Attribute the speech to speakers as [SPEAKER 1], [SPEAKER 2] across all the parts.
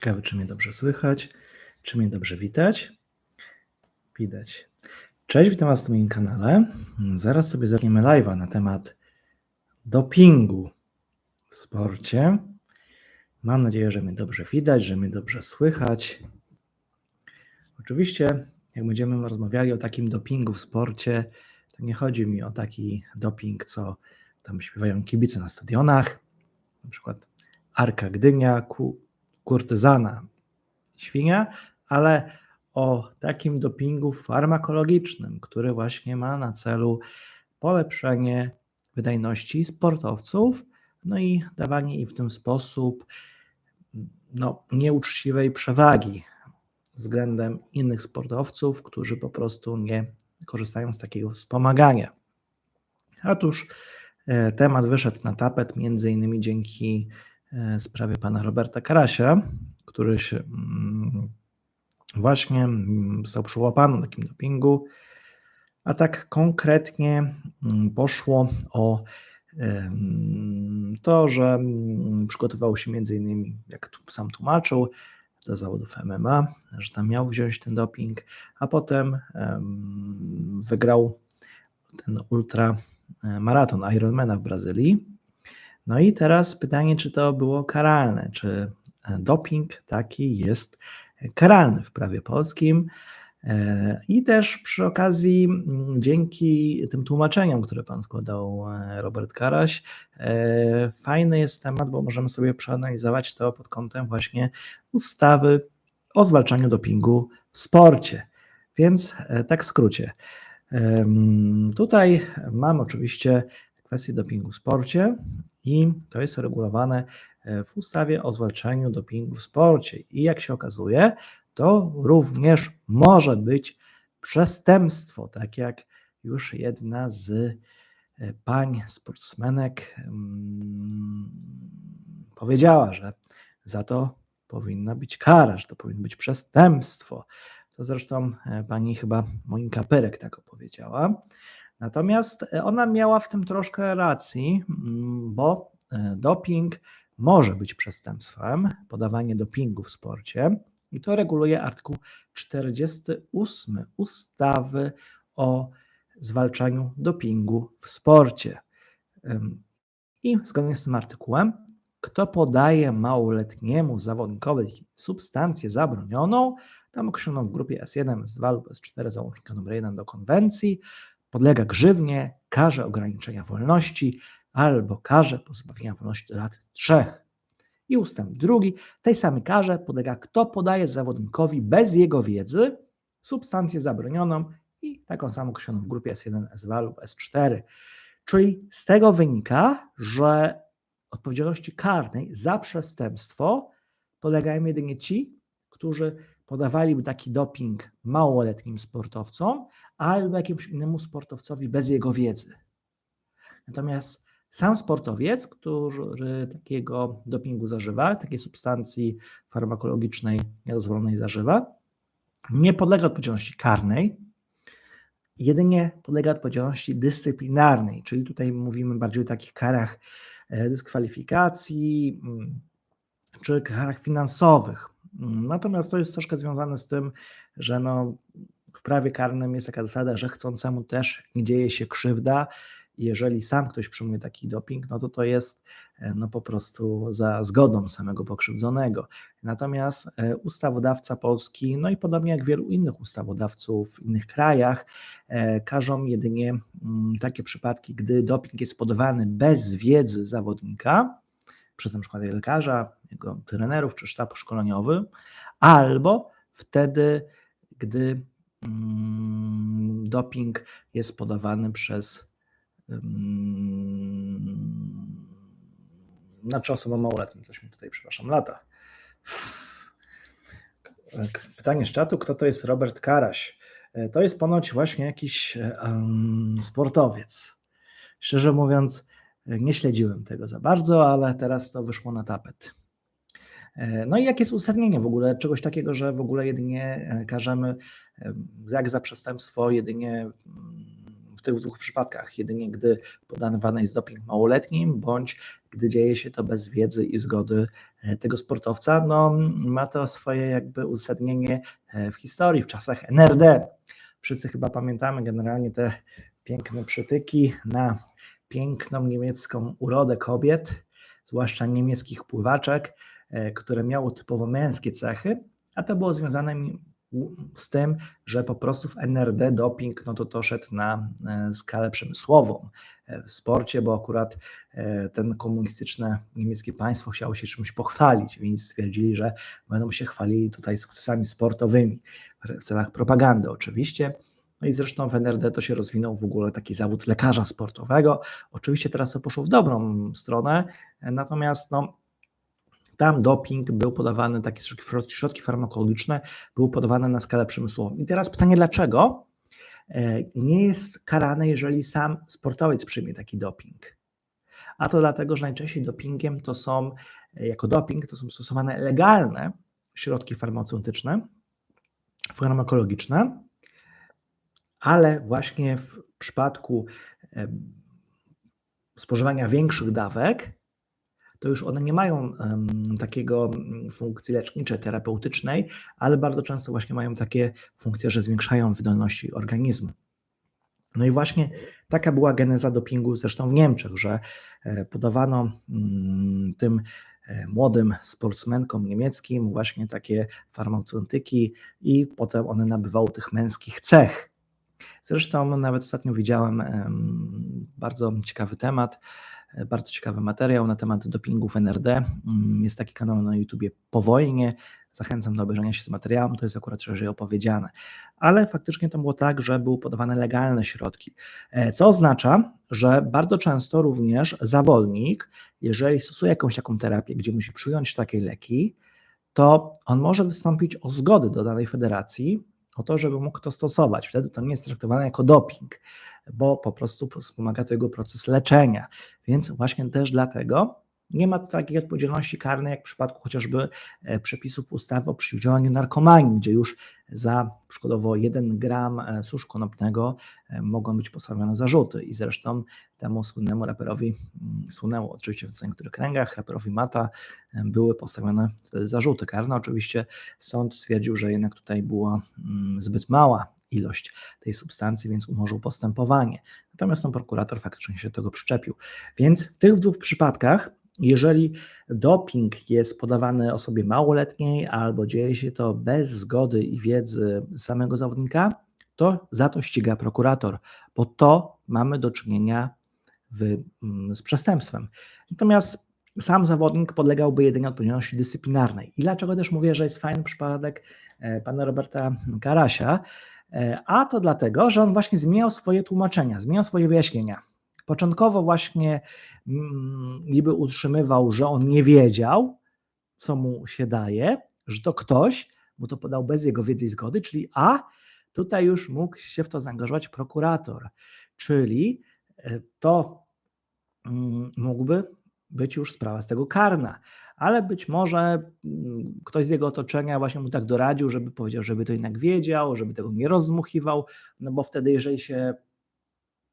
[SPEAKER 1] Ciekawe, czy mnie dobrze słychać, czy mnie dobrze widać. Widać. Cześć, witam Was na moim kanale. Zaraz sobie zaczniemy live'a na temat dopingu w sporcie. Mam nadzieję, że mnie dobrze widać, że mnie dobrze słychać. Oczywiście, jak będziemy rozmawiali o takim dopingu w sporcie, to nie chodzi mi o taki doping, co tam śpiewają kibice na stadionach, na przykład Arka Gdynia, kurtyzana, świnia, ale o takim dopingu farmakologicznym, który właśnie ma na celu polepszenie wydajności sportowców, no i dawanie im w ten sposób no, nieuczciwej przewagi względem innych sportowców, którzy po prostu nie korzystają z takiego wspomagania. Otóż e, temat wyszedł na tapet między innymi dzięki sprawie pana Roberta Karasia, który się mm, właśnie mm, został przyłapany na takim dopingu, a tak konkretnie mm, poszło o em, to, że mm, przygotował się między innymi, jak tu sam tłumaczył, do zawodów MMA, że tam miał wziąć ten doping, a potem em, wygrał ten ultra e, maraton Ironmana w Brazylii. No i teraz pytanie, czy to było karalne, czy e, doping taki jest karalny w prawie polskim. E, I też przy okazji, dzięki tym tłumaczeniom, które pan składał, e, Robert Karaś, fajny jest temat, bo możemy sobie przeanalizować to pod kątem właśnie ustawy o zwalczaniu dopingu w sporcie. Więc tak w skrócie. Tutaj mam oczywiście kwestię dopingu w sporcie i to jest regulowane e, w ustawie o zwalczaniu dopingu w sporcie. I jak się okazuje, to również może być przestępstwo, tak jak już jedna z e, pań sportsmenek mm, powiedziała, że za to powinna być kara, że to powinno być przestępstwo. To zresztą e, pani chyba Monika Pyrek tak opowiedziała. Natomiast e, ona miała w tym troszkę racji, mm, bo e, doping może być przestępstwem, podawanie dopingu w sporcie i to reguluje artykuł 48 ustawy o zwalczaniu dopingu w sporcie. I zgodnie z tym artykułem, kto podaje małoletniemu zawodnikowi substancję zabronioną, tam określoną w grupie S1, S2 lub S4 załącznika nr 1 do konwencji, podlega grzywnie, karze ograniczenia wolności albo karze pozbawienia wolności do lat trzech. I ustęp drugi, tej samej karze podlega kto podaje zawodnikowi bez jego wiedzy substancję zabronioną i taką samą określoną w grupie S1, S2 lub S4. Czyli z tego wynika, że odpowiedzialności karnej za przestępstwo podlegają jedynie ci, którzy podawaliby taki doping małoletnim sportowcom albo jakiemuś innemu sportowcowi bez jego wiedzy. Natomiast sam sportowiec, który takiego dopingu zażywa, takiej substancji farmakologicznej niedozwolonej zażywa, nie podlega odpowiedzialności karnej, jedynie podlega odpowiedzialności dyscyplinarnej, czyli tutaj mówimy bardziej o takich karach e, dyskwalifikacji mm, czy karach finansowych. Mm, Natomiast to jest troszkę związane z tym, że no, w prawie karnym jest taka zasada, że chcącemu też nie dzieje się krzywda. Jeżeli sam ktoś przyjmuje taki doping, no to to jest e, no po prostu za zgodą samego pokrzywdzonego. Natomiast e, ustawodawca polski, no i podobnie jak wielu innych ustawodawców w innych krajach, e, każą jedynie mm, takie przypadki, gdy doping jest podawany bez wiedzy zawodnika, przez przykład lekarza, jego trenerów czy sztab szkoleniowy, albo wtedy, gdy doping jest podawany przez mm, znaczy osobą małoletnią, coś mi tutaj, przepraszam, lata. Pytanie z czatu, kto to jest Robert Karaś? E, To jest ponoć właśnie jakiś em, sportowiec. Szczerze mówiąc, e, nie śledziłem tego za bardzo, ale teraz to wyszło na tapet. E, No i jakie jest uzasadnienie w ogóle czegoś takiego, że w ogóle jedynie e, karzemy, e, jak za przestępstwo, jedynie mm, w tych dwóch przypadkach, jedynie gdy podawany jest doping małoletnim, bądź gdy dzieje się to bez wiedzy i zgody tego sportowca, no, ma to swoje jakby uzasadnienie w historii, w czasach NRD. Wszyscy chyba pamiętamy generalnie te piękne przytyki na piękną niemiecką urodę kobiet, zwłaszcza niemieckich pływaczek, które miało typowo męskie cechy, a to było związane z tym, że po prostu w NRD doping no to to szedł na e, skalę przemysłową e, w sporcie, bo akurat e, ten komunistyczne niemieckie państwo chciało się czymś pochwalić, więc stwierdzili, że będą się chwalili tutaj sukcesami sportowymi w celach propagandy oczywiście. No i zresztą w NRD to się rozwinął w ogóle taki zawód lekarza sportowego. Oczywiście teraz to poszło w dobrą stronę, natomiast no, tam doping był podawany, takie środki farmakologiczne były podawane na skalę przemysłową. I teraz pytanie, dlaczego e, nie jest karany, jeżeli sam sportowiec przyjmie taki doping? A to dlatego, że najczęściej dopingiem to są, e, jako doping, to są stosowane legalne środki farmaceutyczne, farmakologiczne, ale właśnie w przypadku e, spożywania większych dawek to już one nie mają um, takiego mm, funkcji leczniczej, terapeutycznej, ale bardzo często właśnie mają takie funkcje, że zwiększają wydolności organizmu. No i właśnie taka była geneza dopingu zresztą w Niemczech, że e, podawano mm, tym e, młodym sportsmenkom niemieckim właśnie takie farmaceutyki i potem one nabywały tych męskich cech. Zresztą nawet ostatnio widziałem bardzo ciekawy temat, bardzo ciekawy materiał na temat dopingów NRD. Mm, jest taki kanał na YouTubie po wojnie. Zachęcam do obejrzenia się z materiałem, to jest akurat szerzej opowiedziane. Ale faktycznie to było tak, że były podawane legalne środki, e, co oznacza, że bardzo często również zawodnik, jeżeli stosuje jakąś taką terapię, gdzie musi przyjąć takie leki, to on może wystąpić o zgodę do danej federacji, o to, żeby mógł to stosować. Wtedy to nie jest traktowane jako doping bo po prostu wspomaga to jego proces leczenia. Więc właśnie też dlatego nie ma takiej odpowiedzialności karnej, jak w przypadku chociażby e, przepisów ustawy o przeciwdziałaniu narkomanii, gdzie już za przykładowo 1 gram e, susz konopnego e, mogą być postawione zarzuty. I zresztą temu słynnemu raperowi, mm, słynęło oczywiście w niektórych kręgach, raperowi Mata, były postawione zarzuty karne. Oczywiście sąd stwierdził, że jednak tutaj była mm, zbyt mała ilość tej substancji, więc umorzył postępowanie. Natomiast ten prokurator faktycznie się tego przyczepił. Więc w tych dwóch przypadkach, jeżeli doping jest podawany osobie małoletniej albo dzieje się to bez zgody i wiedzy samego zawodnika, to za to ściga prokurator, bo to mamy do czynienia w, mm, z przestępstwem. Natomiast sam zawodnik podlegałby jedynie odpowiedzialności dyscyplinarnej. I dlaczego też mówię, że jest fajny przypadek e, pana Roberta Karasia, a to dlatego, że on właśnie zmieniał swoje tłumaczenia, zmieniał swoje wyjaśnienia. Początkowo właśnie mm, niby utrzymywał, że on nie wiedział, co mu się daje, że to ktoś mu to podał bez jego wiedzy i zgody, czyli a tutaj już mógł się w to zaangażować prokurator, czyli e, to mm, mógłby być już sprawa z tego karna ale być może mm, ktoś z jego otoczenia właśnie mu tak doradził, żeby powiedział, żeby to jednak wiedział, żeby tego nie rozmuchiwał, no bo wtedy, jeżeli się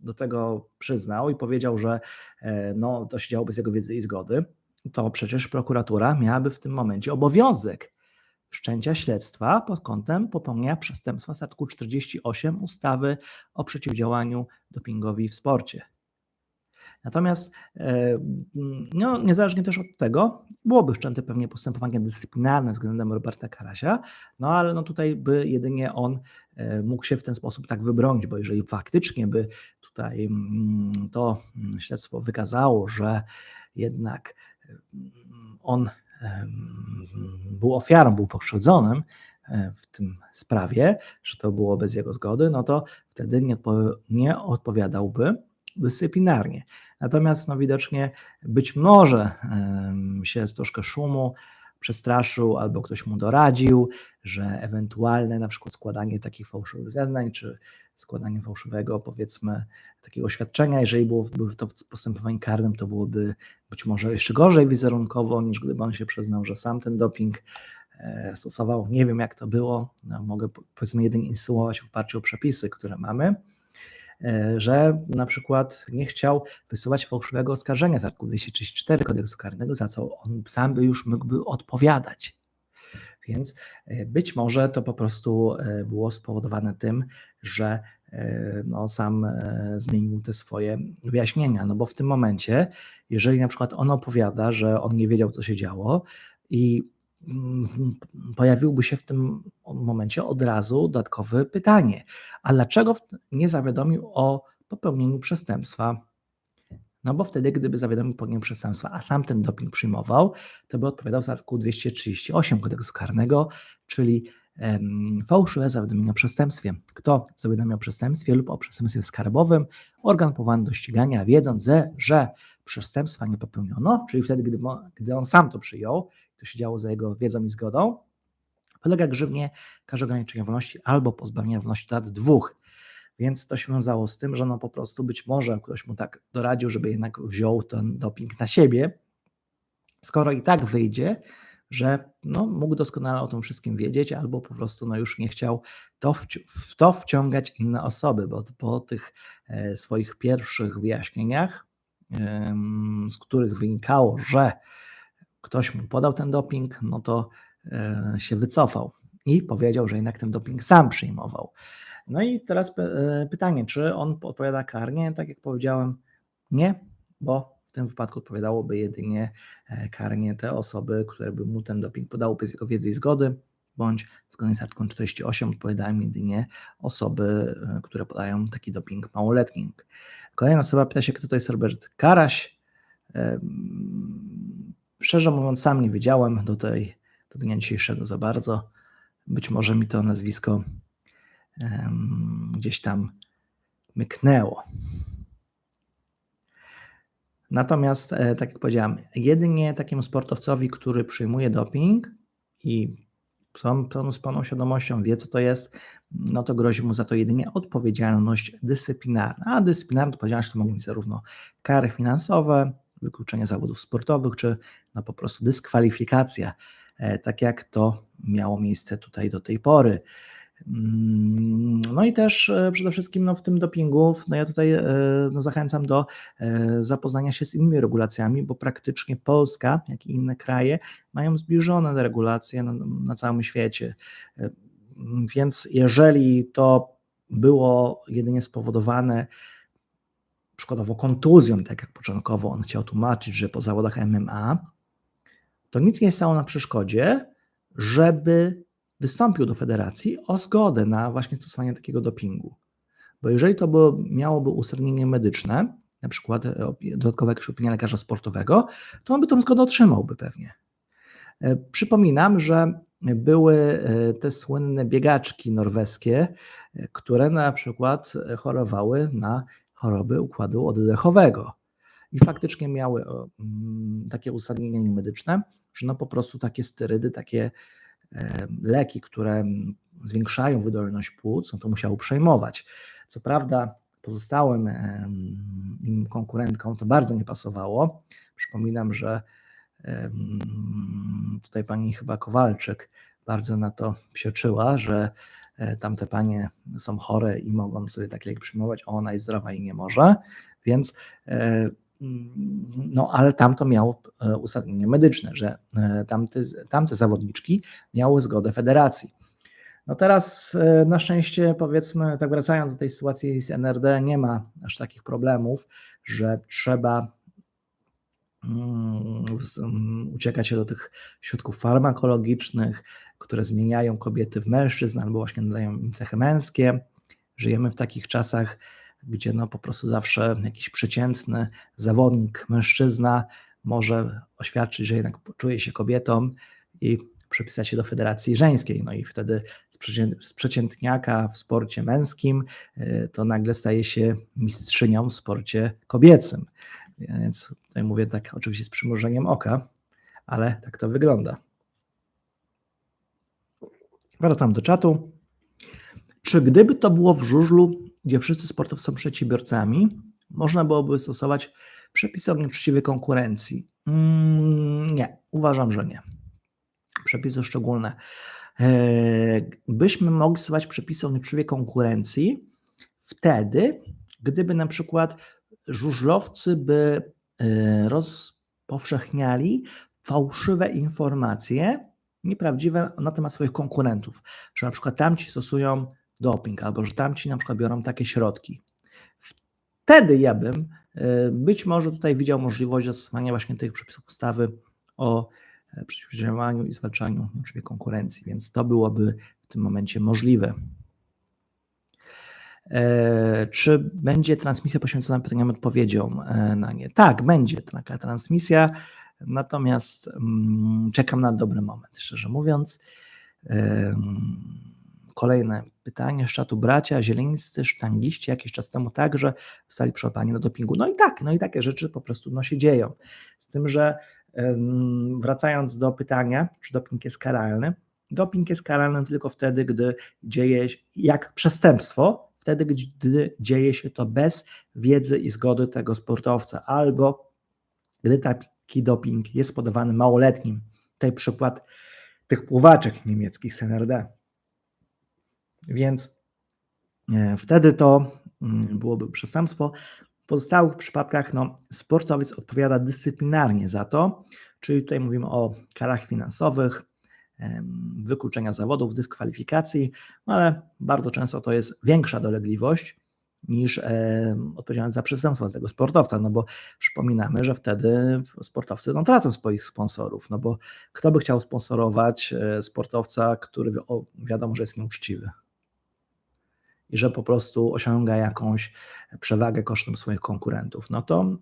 [SPEAKER 1] do tego przyznał i powiedział, że e, no, to się działo bez jego wiedzy i zgody, to przecież prokuratura miałaby w tym momencie obowiązek wszczęcia śledztwa pod kątem popełnienia przestępstwa z artykułu 48 ustawy o przeciwdziałaniu dopingowi w sporcie. Natomiast e, no, niezależnie też od tego, byłoby wszczęte pewnie postępowanie dyscyplinarne względem Roberta Karasia, no ale no tutaj by jedynie on e, mógł się w ten sposób tak wybronić, bo jeżeli faktycznie by tutaj mm, to śledztwo wykazało, że jednak mm, on był ofiarą, był pokrzywdzonym e, w tym sprawie, że to było bez jego zgody, no to wtedy nie, nie odpowiadałby dyscyplinarnie. Natomiast no, widocznie być może się troszkę szumu przestraszył albo ktoś mu doradził, że ewentualne na przykład składanie takich fałszywych zeznań, czy składanie fałszywego powiedzmy takiego oświadczenia, jeżeli byłoby to w postępowaniu karnym, to byłoby być może jeszcze gorzej wizerunkowo, niż gdyby on się przyznał, że sam ten doping e, stosował. Nie wiem jak to było, no, mogę powiedzmy jedynie insynuować w oparciu o przepisy, które mamy. E, że na przykład nie chciał wysuwać fałszywego oskarżenia z artykułu 234 kodeksu karnego, za co on sam by już mógłby odpowiadać. Więc e, być może to po prostu e, było spowodowane tym, że no, sam zmienił te swoje wyjaśnienia. No bo w tym momencie, jeżeli na przykład on opowiada, że on nie wiedział, co się działo, i pojawiłby się w tym momencie od razu dodatkowe pytanie: a dlaczego nie zawiadomił o popełnieniu przestępstwa? No bo wtedy, gdyby zawiadomił popełnienie przestępstwa, a sam ten doping przyjmował, to by odpowiadał za artykuł 238 kodeksu karnego, czyli fałszywe zawiadomienie o przestępstwie. Kto zawiadamia o przestępstwie lub o przestępstwie skarbowym, organ powołany do ścigania, wiedząc, że przestępstwa nie popełniono, czyli wtedy, gdy on sam to przyjął, to się działo za jego wiedzą i zgodą, polega grzywnie, karze ograniczenia wolności albo pozbawienia wolności lat dwóch. Więc to się wiązało z tym, że no po prostu być może ktoś mu tak doradził, żeby jednak wziął ten doping na siebie, skoro i tak wyjdzie, że no, mógł doskonale o tym wszystkim wiedzieć, albo po prostu no, już nie chciał to w to wciągać inne osoby, bo po tych e, swoich pierwszych wyjaśnieniach, z których wynikało, że ktoś mu podał ten doping, no to e, się wycofał i powiedział, że jednak ten doping sam przyjmował. No i teraz e, pytanie, czy on odpowiada karnie? Tak jak powiedziałem, nie, bo w tym wypadku odpowiadałoby jedynie e, karnie te osoby, które by mu ten doping podały bez jego wiedzy i zgody, bądź zgodnie z artykułem 48 odpowiadają jedynie osoby, które podają taki doping małoletnim. Kolejna osoba pyta się, kto to jest Robert Karaś. Szczerze mówiąc, sam nie wiedziałem do tej do dnia dzisiejszego za bardzo. Być może mi to nazwisko gdzieś tam myknęło. Natomiast, e, tak jak powiedziałem, jedynie takiemu sportowcowi, który przyjmuje doping i są z pełną świadomością wie, co to jest, no to grozi mu za to jedynie odpowiedzialność dyscyplinarna. A dyscyplinarna odpowiedzialność to mogą być zarówno kary finansowe, wykluczenie zawodów sportowych, czy no po prostu dyskwalifikacja, e, tak jak to miało miejsce tutaj do tej pory. Mm, no i też e, przede wszystkim no, w tym dopingu, no ja tutaj e, no, zachęcam do zapoznania się z innymi regulacjami, bo praktycznie Polska, jak i inne kraje mają zbliżone regulacje na, na całym świecie. Więc jeżeli to było jedynie spowodowane przykładowo kontuzją, tak jak początkowo on chciał tłumaczyć, że po zawodach MMA, to nic nie stało na przeszkodzie, żeby wystąpił do federacji o zgodę na właśnie stosowanie takiego dopingu. Bo jeżeli to było, miałoby uzasadnienie medyczne, na przykład e, dodatkowe jakieś opinia lekarza sportowego, to on by tą zgodę otrzymałby pewnie. E, przypominam, że były e, te słynne biegaczki norweskie, które na przykład chorowały na choroby układu oddechowego i faktycznie miały mm, takie uzasadnienie medyczne, że no po prostu takie sterydy, takie leki, które zwiększają wydolność płuc, no to musiał przejmować. Co prawda pozostałym im konkurentkom to bardzo nie pasowało. Przypominam, że tutaj pani chyba Kowalczyk bardzo na to psioczyła, że e, tamte panie są chore i mogą sobie takie leki przyjmować, a ona jest zdrowa i nie może, więc e, Mm, no, ale tam to miało e, uzasadnienie medyczne, że e, tamte, tamte zawodniczki miały zgodę federacji. No teraz e, na szczęście, powiedzmy, tak wracając do tej sytuacji z NRD, nie ma aż takich problemów, że trzeba mm, mm, uciekać się do tych środków farmakologicznych, które zmieniają kobiety w mężczyzn albo właśnie nadają im cechy męskie. Żyjemy w takich czasach, gdzie no po prostu zawsze jakiś przeciętny zawodnik, mężczyzna może oświadczyć, że jednak czuje się kobietą i przepisać się do Federacji Żeńskiej. No i wtedy z przeciętniaka w sporcie męskim y, to nagle staje się mistrzynią w sporcie kobiecym. Więc tutaj mówię tak oczywiście z przymrużeniem oka, ale tak to wygląda. Wracam do czatu. Czy gdyby to było w żużlu, gdzie wszyscy sportowcy są przedsiębiorcami, można byłoby stosować przepisy o nieuczciwej konkurencji? Mm, nie, uważam, że nie. Przepisy szczególne. E, byśmy mogli stosować przepisy o nieuczciwej konkurencji wtedy, gdyby na przykład żużlowcy by y, rozpowszechniali fałszywe informacje, nieprawdziwe na temat swoich konkurentów, że na przykład tamci stosują doping, albo że tamci na przykład biorą takie środki. Wtedy ja bym y, być może tutaj widział możliwość zastosowania właśnie tych przepisów ustawy o e, przeciwdziałaniu i zwalczaniu nieuczciwej konkurencji, więc to byłoby w tym momencie możliwe. E, czy będzie transmisja poświęcona pytaniom odpowiedziom e, na nie? Tak, będzie taka transmisja, natomiast mm, czekam na dobry moment, szczerze mówiąc. Kolejne pytanie z czatu bracia zieleńscy sztangiści jakiś czas temu także stali przyłapani na dopingu. No i tak, no i takie rzeczy po prostu no, się dzieją. Z tym, że wracając do pytania, czy doping jest karalny, doping jest karalny tylko wtedy, gdy dzieje się jak przestępstwo, wtedy, gdy dzieje się to bez wiedzy i zgody tego sportowca, albo gdy taki doping jest podawany małoletnim. Tutaj przykład tych pływaczek niemieckich z NRD. Więc e, wtedy to mm, byłoby przestępstwo. W pozostałych przypadkach no, sportowiec odpowiada dyscyplinarnie za to, czyli tutaj mówimy o karach finansowych, wykluczenia zawodów, dyskwalifikacji, no ale bardzo często to jest większa dolegliwość niż odpowiedzialność za przestępstwo tego sportowca, no bo przypominamy, że wtedy sportowcy no, tracą swoich sponsorów, no bo kto by chciał sponsorować e, sportowca, który wiadomo, że jest nieuczciwy i że po prostu osiąga jakąś przewagę kosztem swoich konkurentów, no to mm,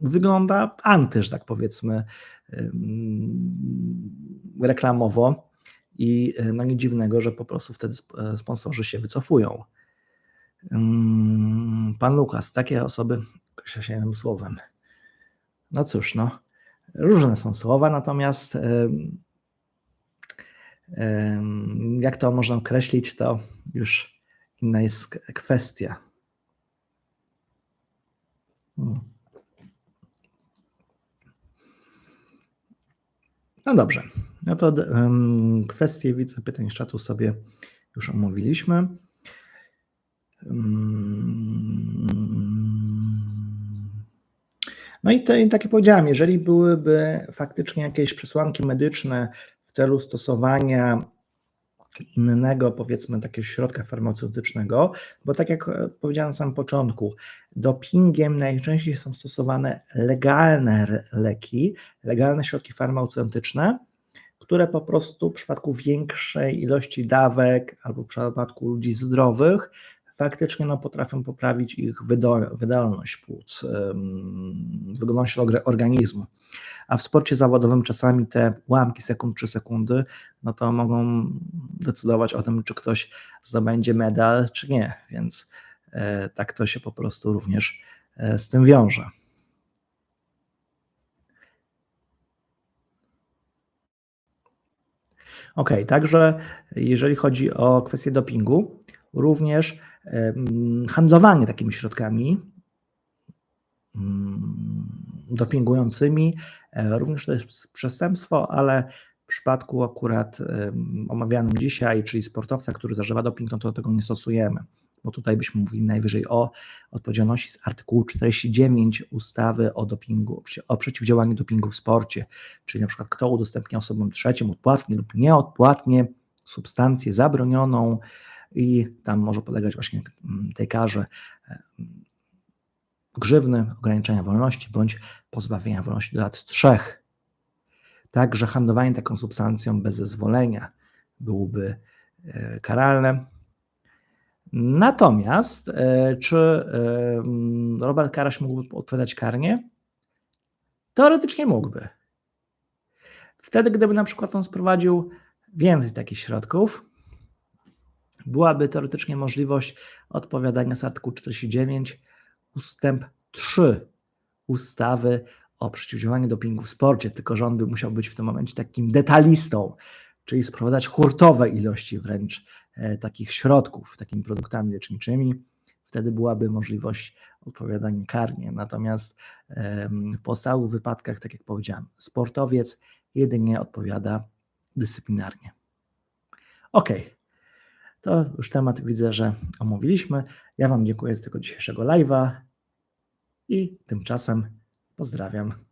[SPEAKER 1] wygląda antyż, tak powiedzmy, reklamowo i e, no nie dziwnego, że po prostu wtedy e, sponsorzy się wycofują. Pan Lukas, takie osoby określa się jednym słowem. No cóż, no, różne są słowa, natomiast jak to można określić, to już inna jest kwestia. Hmm. No dobrze, no to kwestie widzę pytań z czatu sobie już omówiliśmy. No i, te, tak jak powiedziałem, jeżeli byłyby faktycznie jakieś przesłanki medyczne w celu stosowania innego, powiedzmy, takiego środka farmaceutycznego, bo tak jak e, powiedziałem na samym początku, dopingiem najczęściej są stosowane legalne leki, legalne środki farmaceutyczne, które po prostu w przypadku większej ilości dawek albo w przypadku ludzi zdrowych faktycznie no, potrafią poprawić ich wydolność płuc, wydolność organizmu. A w sporcie zawodowym czasami te ułamki sekund, czy sekundy, no to mogą decydować o tym, czy ktoś zdobędzie medal, czy nie. Więc e, tak to się po prostu również e, z tym wiąże. Ok, także jeżeli chodzi o kwestię dopingu, również handlowanie takimi środkami dopingującymi e, również to jest przestępstwo, ale w przypadku akurat omawianym dzisiaj, czyli sportowca, który zażywa doping, no to tego nie stosujemy, bo tutaj byśmy mówili najwyżej o odpowiedzialności z artykułu 49 ustawy o dopingu, o przeciwdziałaniu dopingu w sporcie, czyli na przykład kto udostępnia osobom trzecim odpłatnie lub nieodpłatnie substancję zabronioną, i tam może podlegać właśnie tej karze e, grzywny, ograniczenia wolności bądź pozbawienia wolności do lat trzech. Także handlowanie taką substancją bez zezwolenia byłoby e, karalne. Natomiast e, czy Robert Karaś mógłby odpowiadać karnie? Teoretycznie mógłby. Wtedy, gdyby na przykład on sprowadził więcej takich środków, byłaby teoretycznie możliwość odpowiadania z artykułu 49 ustęp 3 ustawy o przeciwdziałaniu dopingu w sporcie, tylko on by musiał być w tym momencie takim detalistą, czyli sprowadzać hurtowe ilości wręcz e, takich środków, takimi produktami leczniczymi. Wtedy byłaby możliwość odpowiadania karnie. Natomiast w pozostałych wypadkach, tak jak powiedziałem, sportowiec jedynie odpowiada dyscyplinarnie. Ok, to już temat widzę, że omówiliśmy. Ja Wam dziękuję z tego dzisiejszego live'a i tymczasem pozdrawiam.